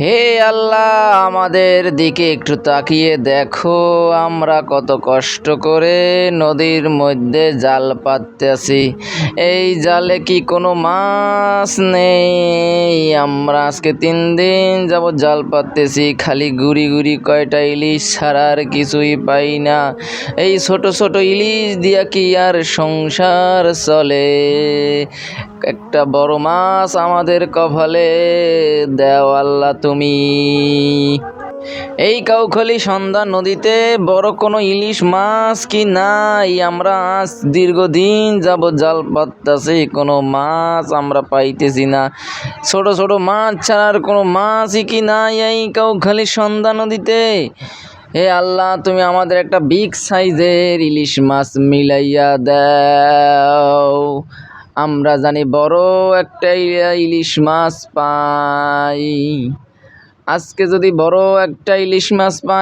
হে আল্লাহ, আমাদের দিকে একটু তাকিয়ে দেখো। আমরা কত কষ্ট করে নদীর মধ্যে জাল পাততেছি। এই জালে কি কোনো মাছ নেই? আমরা আজকে তিন দিন যাব জাল পাততেছি। খালি গুড়ি গুড়ি কয়টা ইলিশ ছাড়ার কিছুই পাই না। এই ছোট ছোট ইলিশ দিয়া কি আর সংসার চলে? একটা বড় মাছ আমাদের কপালে। দেও আল্লাহ তুমি। এই কাউখালী সন্ধ্যা নদীতে বড় কোনো ইলিশ মাছ কি নাই? আমরা আজ দীর্ঘদিন যাব জাল পাততাছি, কোনো মাছ আমরা পাইতেছি না। ছোট ছোট মাছ ছাড়ার কোনো মাছই কি নাই এই কাউখালি সন্ধ্যা নদীতে? হে আল্লাহ, তুমি আমাদের একটা বিগ সাইজের ইলিশ মাছ মিলাইয়া দাও। আমরা জানি বড় একটা ইলিশ মাছ পাই। আজকে যদি বড় একটা ইলিশ মাছ পাই